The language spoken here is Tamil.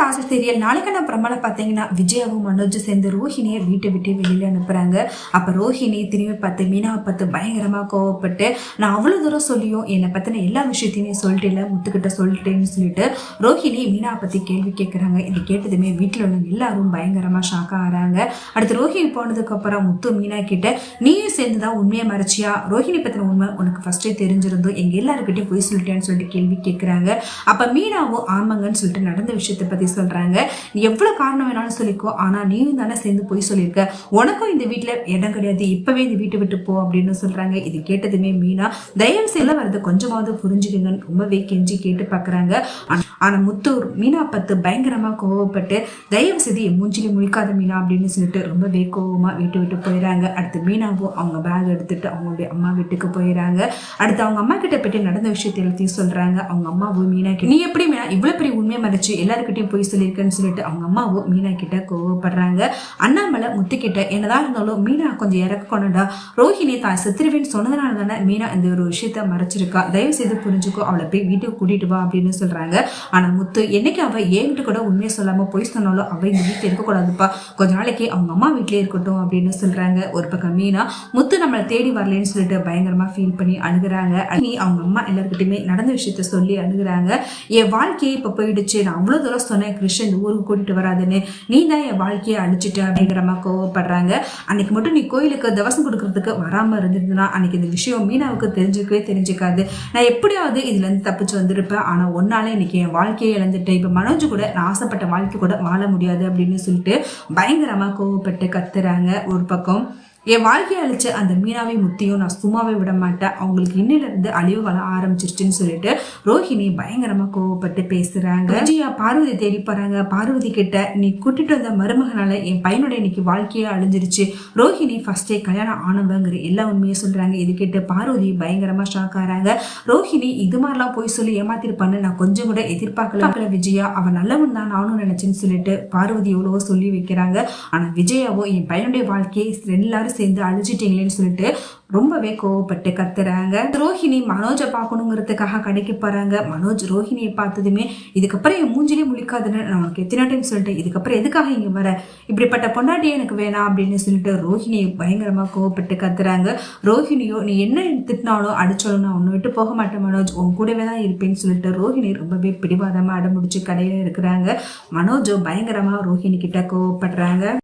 ராசி சீரியல் நாளைக்கான பிரம்மல பார்த்தீங்கன்னா விஜயாவும் மனோஜும் சேர்ந்து ரோஹிணியை வீட்டை விட்டு வெளியில் அனுப்புகிறாங்க அப்போ ரோஹிணி திரும்பி பார்த்து மீனாவை பார்த்து பயங்கரமாக கோவப்பட்டு நான் அவ்வளோ தூரம் சொல்லியும் என்னை பற்றின எல்லா விஷயத்தையுமே சொல்லிட்டேன் முத்துக்கிட்ட சொல்லிட்டேன்னு சொல்லிட்டு ரோஹிணி மீனாவை பற்றி கேள்வி கேட்குறாங்க இது கேட்டதுமே வீட்டில் உள்ளவங்க எல்லாரும் பயங்கரமாக ஷாக் ஆகிறாங்க அடுத்து ரோஹிணி போனதுக்கப்புறம் முத்து மீனா கிட்ட நீயும் சேர்ந்து தான் உண்மையை மறைச்சியா? ரோஹிணி பற்றின உண்மை உனக்கு ஃபஸ்ட்டே தெரிஞ்சிருந்தோம். எங்கள் எல்லாருக்கிட்டையும் போய் சொல்லிட்டேன்னு சொல்லிட்டு கேள்வி கேட்குறாங்க அப்போ மீனாவும் ஆமாங்கன்னு சொல்லிட்டு நடந்த விஷயத்தை பற்றி சொல்கிறாங்க நீ எவ்வளோ காரணம் வேணாலும் சொல்லிக்கோ ஆனால் நீயும் தானே சேர்ந்து போய் சொல்லியிருக்க. உனக்கும் இந்த வீட்டில் இடம் கிடையாது இப்போவே இந்த வீட்டை விட்டு போ அப்படின்னு சொல்கிறாங்க இது கேட்டதுமே மீனா. தயவு செய்யல வரது கொஞ்சமாவது புரிஞ்சுக்குங்கன்னு ரொம்பவே கெஞ்சி கேட்டு பார்க்குறாங்க ஆனால் முத்தூர் மீனா பார்த்து பயங்கரமாக கோவப்பட்டு தயவு செய்து என் மூஞ்சிலி முழிக்காத மீனா அப்படின்னு சொல்லிட்டு ரொம்பவே கோவமாக வீட்டு விட்டு போயிடறாங்க. அடுத்து மீனாவும் அவங்க பேக் எடுத்துகிட்டு அவங்களுடைய அம்மா வீட்டுக்கு போயிடறாங்க. அடுத்து அவங்க அம்மா கிட்ட போயிட்டு நடந்த விஷயத்தை எல்லாத்தையும் சொல்கிறாங்க அவங்க அம்மாவும் மீனா கிட்ட, நீ எப்படி மீனா? இவ்வளோ பெரிய உண்மையை மறைச்சு எல்லாருக்கிட்டையும் போய் சொல்லியிருக்கேன்னு சொல்லிட்டு அவங்க அம்மாவும் மீனா கிட்ட கோவப்படுறாங்க. அண்ணாமலை முத்துக்கிட்ட என்னதான் இருந்தாலும் மீனா கொஞ்சம் இறக்க கொண்டா ரோஹிணி தான் செத்துருவேன்னு சொன்னதுனால தானே மீனா இந்த ஒரு விஷயத்த மறைச்சிருக்கா. தயவு செய்து புரிஞ்சுக்கோ அவளை போய் வீட்டுக்கு கூட்டிட்டு வா அப்படின்னு சொல்றாங்க. ஆனால் முத்து என்னைக்கு அவள் என்கிட்ட கூட உண்மையை சொல்லாம போய் சொன்னாலும் அவள் இந்த வீட்டில் இருக்கக்கூடாதுப்பா கொஞ்ச நாளைக்கு அவங்க அம்மா வீட்டிலே இருக்கட்டும் அப்படின்னு சொல்கிறாங்க ஒரு பக்கம் மீனா முத்து நம்மளை தேடி வரலன்னு சொல்லிட்டு பயங்கரமாக ஃபீல் பண்ணி அணுகிறாங்க நீ அவங்க அம்மா எல்லாருக்கிட்டையுமே நடந்த விஷயத்த சொல்லி அணுகிறாங்க என் வாழ்க்கையே இப்போ போயிடுச்சு. நான் அவ்வளோ தூரம் சொன்னேன் கிருஷ்ணன் இந்த ஊருக்கு கூட்டிட்டு வராதுன்னு. நீ தான் என் வாழ்க்கையை அழிச்சிட்ட அப்படிங்கிறமா கோவப்படுறாங்க. அன்னைக்கு மட்டும் நீ கோயிலுக்கு தவசம் கொடுக்கறதுக்கு வராமல் இருந்திருந்தனா அன்னைக்கு இந்த விஷயம் மீனாவுக்கு தெரிஞ்சுக்கவே தெரிஞ்சுக்காது. நான் எப்படியாவது இதுலேருந்து தப்பிச்சு வந்திருப்பேன். ஆனால் ஒன்னாலே இன்னைக்கு என் வாழ்க்கையை இழந்துட்டேன். இப்போ மனோஜ் கூட நான் ஆசைப்பட்ட வாழ்க்கை கூட வாழ முடியாது அப்படின்னு சொல்லிட்டு பயங்கரமாக கோவப்பட்டு கத்துறாங்க ஒரு பக்கம். என் வாழ்க்கையை அழிச்ச அந்த மீனாவை முத்தியும் நான் சும்மாவே விட மாட்டேன். அவங்களுக்கு இன்னிலிருந்து அழிவு வர ஆரம்பிச்சிருச்சுன்னு சொல்லிட்டு ரோஹிணி பயங்கரமா கோவப்பட்டு பேசுறாங்க. விஜயா பார்வதி தேடி போறாங்க. பார்வதி கிட்ட நீ கூட்டிட்டு வந்த மருமகனால என் பையனுடைய இன்னைக்கு வாழ்க்கையே அழிஞ்சிருச்சு. ரோஹிணி ஃபர்ஸ்டே கல்யாணம் ஆனவங்கிற எல்லா உண்மையும் சொல்றாங்க. இது கேட்டு பார்வதி பயங்கரமா ஷாக் ஆறாங்க. ரோஹிணி இது மாதிரிலாம் போய் சொல்லி ஏமாத்திருப்பான்னு நான் கொஞ்சம் கூட எதிர்பார்க்கல. பார்க்கல விஜயா அவன் நல்லவன் தான் நானும் நினைச்சேன்னு சொல்லிட்டு பார்வதி எவ்வளவோ சொல்லி வைக்கிறாங்க. ஆனா விஜயாவோ என் பையனுடைய வாழ்க்கையை எல்லாரும் சேர்ந்து அழிச்சிட்டீங்களேன்னு சொல்லிட்டு ரொம்பவே கோவப்பட்டு கத்துறாங்க. ரோஹிணி மனோஜை பார்க்கணுங்கிறதுக்காக கடைக்கு போறாங்க. மனோஜ் ரோஹிணியை பார்த்ததுமே இதுக்கப்புறம் என் மூஞ்சிலே முழிக்காதுன்னு நான் உனக்கு எத்தனை டைம் சொல்லிட்டேன்? இதுக்கப்புறம் எதுக்காக இங்க வர? இப்படிப்பட்ட பொண்டாட்டியே எனக்கு வேணாம் அப்படின்னு சொல்லிட்டு ரோஹிணியை பயங்கரமா கோவப்பட்டு கத்துறாங்க. ரோஹிணியோ நீ என்ன திட்டினாலும் அடிச்சாலும் நான் ஒன்று விட்டு போக மாட்டேன் மனோஜ். உன் கூடவே தான் இருப்பேன்னு சொல்லிட்டு ரோஹிணி ரொம்பவே பிடிவாதமா அடமுடிச்சு கடையில இருக்கிறாங்க. மனோஜோ பயங்கரமா ரோஹிணி கிட்ட கோவப்படுறாங்க.